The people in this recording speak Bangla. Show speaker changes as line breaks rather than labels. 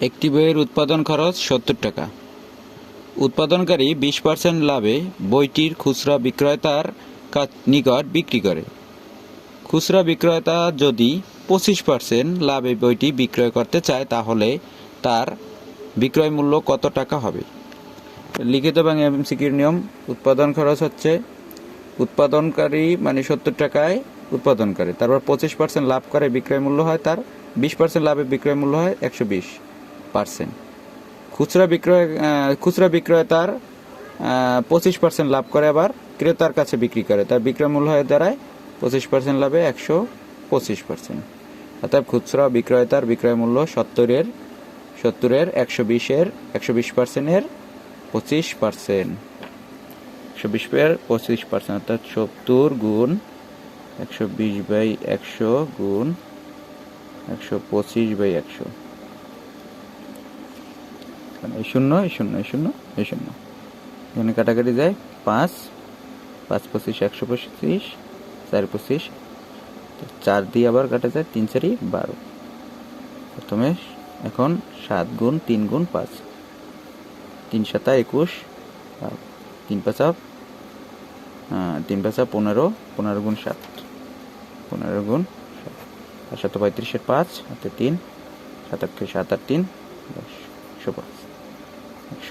একটি বইয়ের উৎপাদন খরচ সত্তর টাকা। উৎপাদনকারী বিশ পার্সেন্ট লাভে বইটির খুচরা বিক্রেতার নিকট বিক্রি করে। খুচরা বিক্রেতা যদি পঁচিশ পার্সেন্ট লাভে বইটি বিক্রয় করতে চায়, তাহলে তার বিক্রয় মূল্য কত টাকা হবে? লিখিত এবং এমসিকির নিয়ম, উৎপাদন খরচ হচ্ছে উৎপাদনকারী মানে সত্তর টাকায় উৎপাদন করে তারপর পঁচিশ পার্সেন্ট লাভ করে বিক্রয় মূল্য হয় তার, বিশ পার্সেন্ট লাভে বিক্রয় মূল্য হয় একশো বিশ। পার্সেন্ট। খুচরা বিক্রয় খুচরা বিক্রয়তার পঁচিশ পার্সেন্ট লাভ করে, আবার ক্রেতার কাছে বিক্রি করে। তার বিক্রয় মূল্য হয়ে দাঁড়ায় পঁচিশ পার্সেন্ট লাভে একশো পঁচিশ পার্সেন্ট। অর্থাৎ খুচরা বিক্রয়তার বিক্রয় মূল্য সত্তরের সত্তরের, একশো বিশের, একশো বিশ পার্সেন্টের পঁচিশ পার্সেন্ট। একশো বিশ এর পঁচিশ পার্সেন্ট, অর্থাৎ সত্তর গুণ একশো বিশ বাই একশো গুণ একশো পঁচিশ বাই একশো। এই শূন্য এই শূন্য এই শূন্য এই শূন্য। এখানে কাটাকাটি যায় পাঁচ পাঁচ পঁচিশ, একশো পঁচিশ, চার পঁচিশ। চার দিয়ে আবার কাটা যায় তিন চারি বারো। প্রথমে এখন সাত গুণ তিন গুণ পাঁচ। তিন সাতা একুশ তিন পাঁচা তিন পাঁচা পনেরো পনেরো গুণ সাত। পনেরো গুণ সাত। আর সাত পঁয়ত্রিশের পাঁচ হাতে তিন সাত আট সাত আট তিন, দশ, একশো পাঁচ।